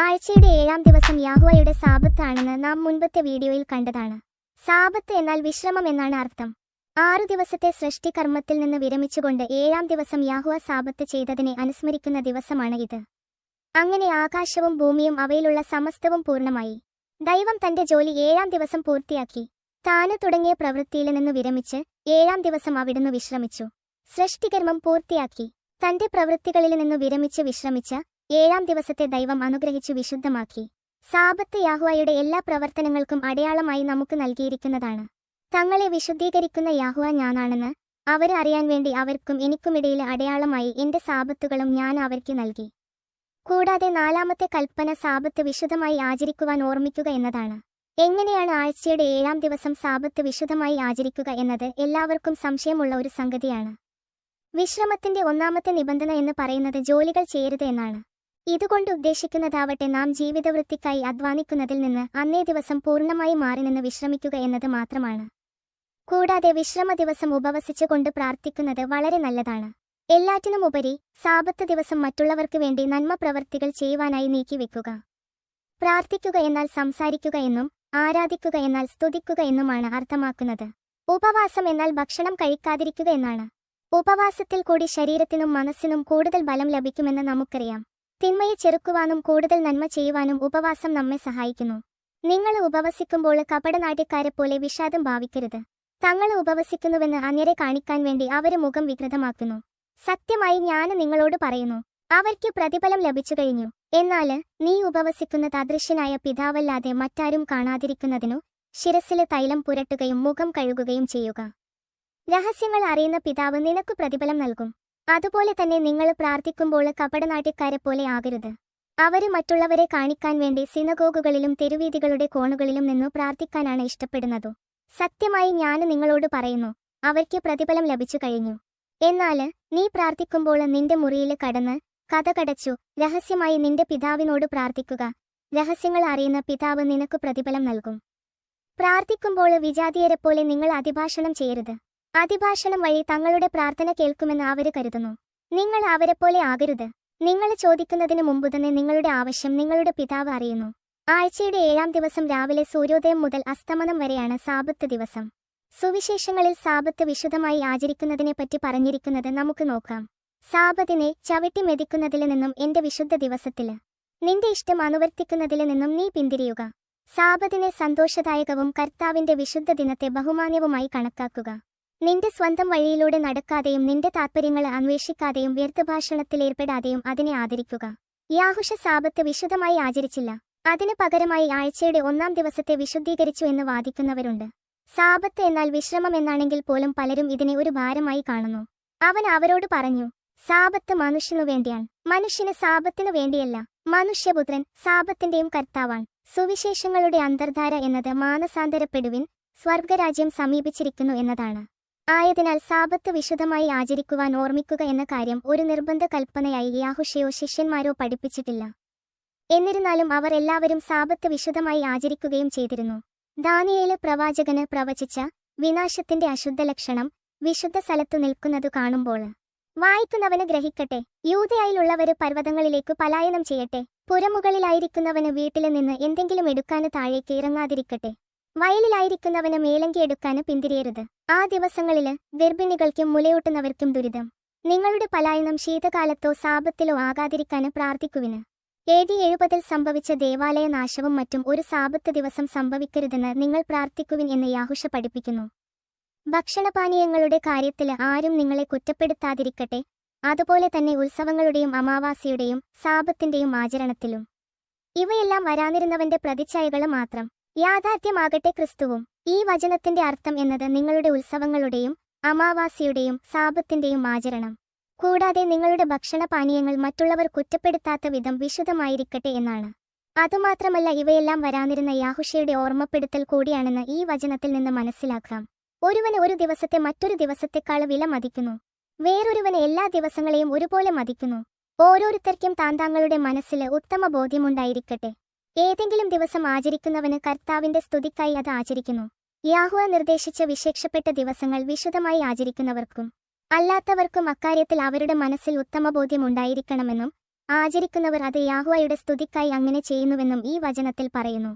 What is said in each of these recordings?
ആഴ്ചയുടെ ഏഴാം ദിവസം യാഹുവയുടെ സാപത്താണെന്ന് നാം മുൻപത്തെ വീഡിയോയിൽ കണ്ടതാണ്. സാബത്ത് എന്നാൽ വിശ്രമം എന്നാണ് അർത്ഥം. ആറു ദിവസത്തെ സൃഷ്ടികർമ്മത്തിൽ നിന്ന് വിരമിച്ചുകൊണ്ട് ഏഴാം ദിവസം യാഹുവ സാബത്ത് ചെയ്തതിനെ അനുസ്മരിക്കുന്ന ദിവസമാണ് ഇത്. അങ്ങനെ ആകാശവും ഭൂമിയും അവയിലുള്ള സമസ്തവും പൂർണമായി. ദൈവം തന്റെ ജോലി ഏഴാം ദിവസം പൂർത്തിയാക്കി. താന് തുടങ്ങിയ പ്രവൃത്തിയിൽ നിന്ന് വിരമിച്ച് ഏഴാം ദിവസം അവിടുന്ന് വിശ്രമിച്ചു. സൃഷ്ടികർമ്മം പൂർത്തിയാക്കി. തന്റെ പ്രവൃത്തികളിൽ നിന്ന് വിരമിച്ച് വിശ്രമിച്ച ഏഴാം ദിവസത്തെ ദൈവം അനുഗ്രഹിച്ചു വിശുദ്ധമാക്കി. സാബത്ത് യാഹുവയുടെ എല്ലാ പ്രവർത്തനങ്ങൾക്കും അടയാളമായി നമുക്ക് നൽകിയിരിക്കുന്നതാണ്. തങ്ങളെ വിശുദ്ധീകരിക്കുന്ന യാഹുവ ഞാനാണെന്ന് അവരെ അറിയാൻ വേണ്ടി അവർക്കും എനിക്കുമിടയിൽ അടയാളമായി എന്റെ സാബത്തുകളും ഞാൻ അവർക്ക് നൽകി. കൂടാതെ നാലാമത്തെ കൽപ്പന സാബത്ത് വിശുദ്ധമായി ആചരിക്കുവാൻ ഓർമ്മിക്കുക എന്നതാണ്. എങ്ങനെയാണ് ആഴ്ചയുടെ ഏഴാം ദിവസം സാബത്ത് വിശുദ്ധമായി ആചരിക്കുക എന്നത് എല്ലാവർക്കും സംശയമുള്ള ഒരു സംഗതിയാണ്. വിശ്രമത്തിന്റെ ഒന്നാമത്തെ നിബന്ധന എന്ന് പറയുന്നത് ജോലികൾ ചെയ്യരുത് എന്നാണ്. ഇതുകൊണ്ട് ഉദ്ദേശിക്കുന്നതാവട്ടെ നാം ജീവിതവൃത്തിക്കായി അധ്വാനിക്കുന്നതിൽ നിന്ന് അന്നേ ദിവസം പൂർണമായി മാറി നിന്ന് വിശ്രമിക്കുക എന്നത് മാത്രമാണ്. കൂടാതെ വിശ്രമ ദിവസം ഉപവസിച്ചുകൊണ്ട് പ്രാർത്ഥിക്കുന്നത് വളരെ നല്ലതാണ്. എല്ലാറ്റിനുമുപരി സാപത്ത് ദിവസം മറ്റുള്ളവർക്ക് വേണ്ടി നന്മ പ്രവർത്തികൾ ചെയ്യുവാനായി നീക്കിവെക്കുക. പ്രാർത്ഥിക്കുക എന്നാൽ സംസാരിക്കുക എന്നും ആരാധിക്കുക എന്നാൽ സ്തുതിക്കുക എന്നുമാണ് അർത്ഥമാക്കുന്നത്. ഉപവാസം എന്നാൽ ഭക്ഷണം കഴിക്കാതിരിക്കുക എന്നാണ്. ഉപവാസത്തിൽ കൂടി ശരീരത്തിനും മനസ്സിനും കൂടുതൽ ബലം ലഭിക്കുമെന്ന് നമുക്കറിയാം. തിന്മയെ ചെറുക്കുവാനും കൂടുതൽ നന്മ ചെയ്യുവാനും ഉപവാസം നമ്മെ സഹായിക്കുന്നു. നിങ്ങൾ ഉപവസിക്കുമ്പോൾ കപടനാട്യക്കാരെ പോലെ വിഷാദം ഭാവിക്കരുത്. തങ്ങൾ ഉപവസിക്കുന്നുവെന്ന് അന്യരെ കാണിക്കാൻ വേണ്ടി അവർ മുഖം വികൃതമാക്കുന്നു. സത്യമായി ഞാൻ നിങ്ങളോട് പറയുന്നു അവർക്ക് പ്രതിഫലം ലഭിച്ചു കഴിഞ്ഞു. എന്നാൽ നീ ഉപവസിക്കുന്ന അദൃശ്യനായ പിതാവല്ലാതെ മറ്റാരും കാണാതിരിക്കുന്നതിനു ശിരസിലെ തൈലം പുരട്ടുകയും മുഖം കഴുകുകയും ചെയ്യുക. രഹസ്യങ്ങൾ അറിയുന്ന പിതാവ് നിനക്ക് പ്രതിഫലം നൽകും. അതുപോലെ തന്നെ നിങ്ങൾ പ്രാർത്ഥിക്കുമ്പോൾ കപടനാട്യക്കാരെ പോലെ ആകരുത്. അവർ മറ്റുള്ളവരെ കാണിക്കാൻ വേണ്ടി സിനഗോഗുകളിലും തെരുവീതികളുടെ കോണുകളിലും നിന്ന് പ്രാർത്ഥിക്കാനാണ് ഇഷ്ടപ്പെടുന്നത്. സത്യമായി ഞാൻ നിങ്ങളോട് പറയുന്നു അവർക്ക് പ്രതിഫലം ലഭിച്ചു കഴിഞ്ഞു. എന്നാൽ നീ പ്രാർത്ഥിക്കുമ്പോൾ നിന്റെ മുറിയിൽ കടന്ന് കഥകടച്ചു രഹസ്യമായി നിന്റെ പിതാവിനോട് പ്രാർത്ഥിക്കുക. രഹസ്യങ്ങൾ അറിയുന്ന പിതാവ് നിനക്ക് പ്രതിഫലം നൽകും. പ്രാർത്ഥിക്കുമ്പോൾ വിജാതീയരെപ്പോലെ നിങ്ങൾ അതിഭാഷണം ചെയ്യരുത്. അതിഭാഷണം വഴി തങ്ങളുടെ പ്രാർത്ഥന കേൾക്കുമെന്ന് അവർ കരുതുന്നു. നിങ്ങൾ അവരെപ്പോലെ ആകരുത്. നിങ്ങൾ ചോദിക്കുന്നതിന് മുമ്പ് തന്നെ നിങ്ങളുടെ ആവശ്യം നിങ്ങളുടെ പിതാവ് അറിയുന്നു. ആഴ്ചയുടെ ഏഴാം ദിവസം രാവിലെ സൂര്യോദയം മുതൽ അസ്തമനം വരെയാണ് സാബത്ത് ദിവസം. സുവിശേഷങ്ങളിൽ സാബത്ത് വിശുദ്ധമായി ആചരിക്കുന്നതിനെപ്പറ്റി പറഞ്ഞിരിക്കുന്നത് നമുക്ക് നോക്കാം. സാബത്തിനെ ചവിട്ടി മെതിക്കുന്നതിൽ നിന്നും എന്റെ വിശുദ്ധ ദിവസത്തിൽ നിന്റെ ഇഷ്ടം അനുവർത്തിക്കുന്നതിൽ നിന്നും നീ പിന്തിരിയുക. സാബത്തിനെ സന്തോഷദായകവും കർത്താവിന്റെ വിശുദ്ധ ദിനത്തെ ബഹുമാന്യവുമായി കണക്കാക്കുക. നിന്റെ സ്വന്തം വഴിയിലൂടെ നടക്കാതെയും നിന്റെ താത്പര്യങ്ങൾ അന്വേഷിക്കാതെയും വ്യർത്ഥഭാഷണത്തിലേർപ്പെടാതെയും അതിനെ ആദരിക്കുക. യാഹുഷ സാപത്ത് വിശുദ്ധമായി ആചരിച്ചില്ല. അതിനു പകരമായി ആഴ്ചയുടെ ഒന്നാം ദിവസത്തെ വിശുദ്ധീകരിച്ചു എന്ന് വാദിക്കുന്നവരുണ്ട്. സാപത്ത് എന്നാൽ വിശ്രമം എന്നാണെങ്കിൽ പോലും പലരും ഇതിനെ ഒരു ഭാരമായി കാണുന്നു. അവൻ അവരോട് പറഞ്ഞു സാപത്ത് മനുഷ്യനു വേണ്ടിയാണ്. മനുഷ്യന് സാപത്തിനു വേണ്ടിയല്ല. മനുഷ്യപുത്രൻ സാപത്തിന്റെയും കർത്താവാണ്. സുവിശേഷങ്ങളുടെ അന്തർധാര എന്നത് മാനസാന്തരപ്പെടുവിൻ സ്വർഗരാജ്യം സമീപിച്ചിരിക്കുന്നു എന്നതാണ്. ആയതിനാൽ സാപത്ത് വിശദമായി ആചരിക്കുവാൻ ഓർമ്മിക്കുക എന്ന കാര്യം ഒരു നിർബന്ധ കൽപ്പനയായി യാഹുഷയോ ശിഷ്യന്മാരോ പഠിപ്പിച്ചിട്ടില്ല. എന്നിരുന്നാലും അവർ എല്ലാവരും സാപത്ത് വിശദമായി ആചരിക്കുകയും ചെയ്തിരുന്നു. ദാനിയേൽ പ്രവാചകന് പ്രവചിച്ച വിനാശത്തിന്റെ അശുദ്ധ ലക്ഷണം വിശുദ്ധ സ്ഥലത്തു നിൽക്കുന്നതു കാണുമ്പോൾ വായിക്കുന്നവന് ഗ്രഹിക്കട്ടെ യൂതയായിലുള്ളവര് പർവതങ്ങളിലേക്ക് പലായനം ചെയ്യട്ടെ പുരമുകളിലായിരിക്കുന്നവന് വീട്ടിൽ നിന്ന് എന്തെങ്കിലും എടുക്കാന് താഴേക്ക് ഇറങ്ങാതിരിക്കട്ടെ. വയലിലായിരിക്കുന്നവന് മേലങ്കി പിന്തിരിയരുത്. ആ ദിവസങ്ങളിൽ ഗർഭിണികൾക്കും മുലയൂട്ടുന്നവർക്കും ദുരിതം. നിങ്ങളുടെ പലായനം ശീതകാലത്തോ സാപത്തിലോ ആകാതിരിക്കാന് പ്രാർത്ഥിക്കുവിന്. എ ഡി എഴുപതിൽ സംഭവിച്ച ദേവാലയ നാശവും മറ്റും ഒരു സാപത്ത് ദിവസം സംഭവിക്കരുതെന്ന് നിങ്ങൾ പ്രാർത്ഥിക്കുവിൻ എന്ന് യാഹുഷ പഠിപ്പിക്കുന്നു. ഭക്ഷണപാനീയങ്ങളുടെ കാര്യത്തിൽ ആരും നിങ്ങളെ കുറ്റപ്പെടുത്താതിരിക്കട്ടെ. അതുപോലെ തന്നെ ഉത്സവങ്ങളുടെയും അമാവാസിയുടെയും സാപത്തിന്റെയും ആചരണത്തിലും. ഇവയെല്ലാം വരാനിരുന്നവന്റെ പ്രതിച്ഛായകൾ മാത്രം. യാഥാർത്ഥ്യമാകട്ടെ ക്രിസ്തുവും. ഈ വചനത്തിന്റെ അർത്ഥം എന്നത് നിങ്ങളുടെ ഉത്സവങ്ങളുടെയും അമാവാസിയുടെയും സാപത്തിന്റെയും ആചരണം. കൂടാതെ നിങ്ങളുടെ ഭക്ഷണപാനീയങ്ങൾ മറ്റുള്ളവർ കുറ്റപ്പെടുത്താത്ത വിധം വിശുദ്ധമായിരിക്കട്ടെ എന്നാണ്. അതുമാത്രമല്ല ഇവയെല്ലാം വരാനിരുന്ന യാഹുഷയുടെ ഓർമ്മപ്പെടുത്തൽ കൂടിയാണെന്ന് ഈ വചനത്തിൽ നിന്ന് മനസ്സിലാക്കാം. ഒരുവന് ഒരു ദിവസത്തെ മറ്റൊരു ദിവസത്തെക്കാൾ വില മതിക്കുന്നു. വേറൊരുവന് എല്ലാ ദിവസങ്ങളെയും ഒരുപോലെ മതിക്കുന്നു. ഓരോരുത്തർക്കും താന്താങ്ങളുടെ മനസ്സിൽ ഉത്തമ ബോധ്യമുണ്ടായിരിക്കട്ടെ. ഏതെങ്കിലും ദിവസം ആചരിക്കുന്നവന് കർത്താവിന്റെ സ്തുതിക്കായി അത് ആചരിക്കുന്നു. യാഹുവ നിർദ്ദേശിച്ച വിശേഷപ്പെട്ട ദിവസങ്ങൾ വിശുദ്ധമായി ആചരിക്കുന്നവർക്കും അല്ലാത്തവർക്കും അക്കാര്യത്തിൽ അവരുടെ മനസ്സിൽ ഉത്തമബോധ്യം ഉണ്ടായിരിക്കണമെന്നും ആചരിക്കുന്നവർ അത് യാഹുവയുടെ സ്തുതിക്കായി അങ്ങനെ ചെയ്യുന്നുവെന്നും ഈ വചനത്തിൽ പറയുന്നു.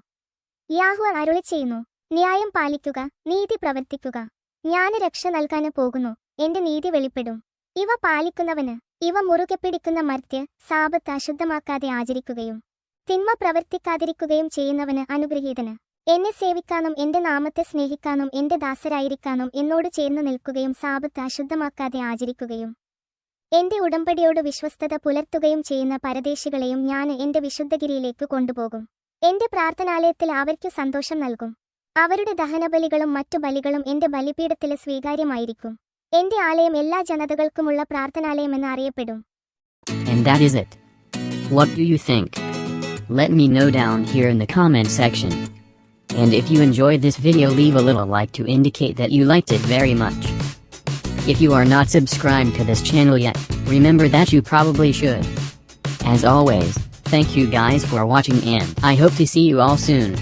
യാഹുവ അരുളി ചെയ്യുന്നു ന്യായം പാലിക്കുക നീതി പ്രവർത്തിക്കുക. ഞാൻ രക്ഷ നൽകാന് പോകുന്നു എന്റെ നീതി വെളിപ്പെടും. ഇവ പാലിക്കുന്നവന് ഇവ മുറുകെ പിടിക്കുന്ന മർത്യ സാപത്ത് അശുദ്ധമാക്കാതെ ആചരിക്കുകയും തിന്മ പ്രവർത്തിക്കാതിരിക്കുകയും ചെയ്യുന്നവന് അനുഗ്രഹീതന്. എന്നെ സേവിക്കാനും എന്റെ നാമത്തെ സ്നേഹിക്കാനും എന്റെ ദാസരായിരിക്കാനും എന്നോട് ചേർന്ന് നിൽക്കുകയും സാപത്ത് അശുദ്ധമാക്കാതെ ആചരിക്കുകയും. എന്റെ ഉടമ്പടിയോട് വിശ്വസ്തത പുലർത്തുകയും ചെയ്യുന്ന പരദേശികളെയും ഞാൻ എന്റെ വിശുദ്ധഗിരിയിലേക്ക് കൊണ്ടുപോകും. എന്റെ പ്രാർത്ഥനാലയത്തിൽ അവർക്ക് സന്തോഷം നൽകും. അവരുടെ ദഹനബലികളും മറ്റു ബലികളും എന്റെ ബലിപീഠത്തിലെ സ്വീകാര്യമായിരിക്കും. എന്റെ ആലയം എല്ലാ ജനതകൾക്കുമുള്ള പ്രാർത്ഥനാലയമെന്ന് അറിയപ്പെടും. And that is it. What do you think? Let me know down here in the comment section. And if you enjoyed this video leave a little like to indicate that you liked it very much. If you are not subscribed to this channel yet, remember that you probably should. As always, thank you guys for watching and I hope to see you all soon.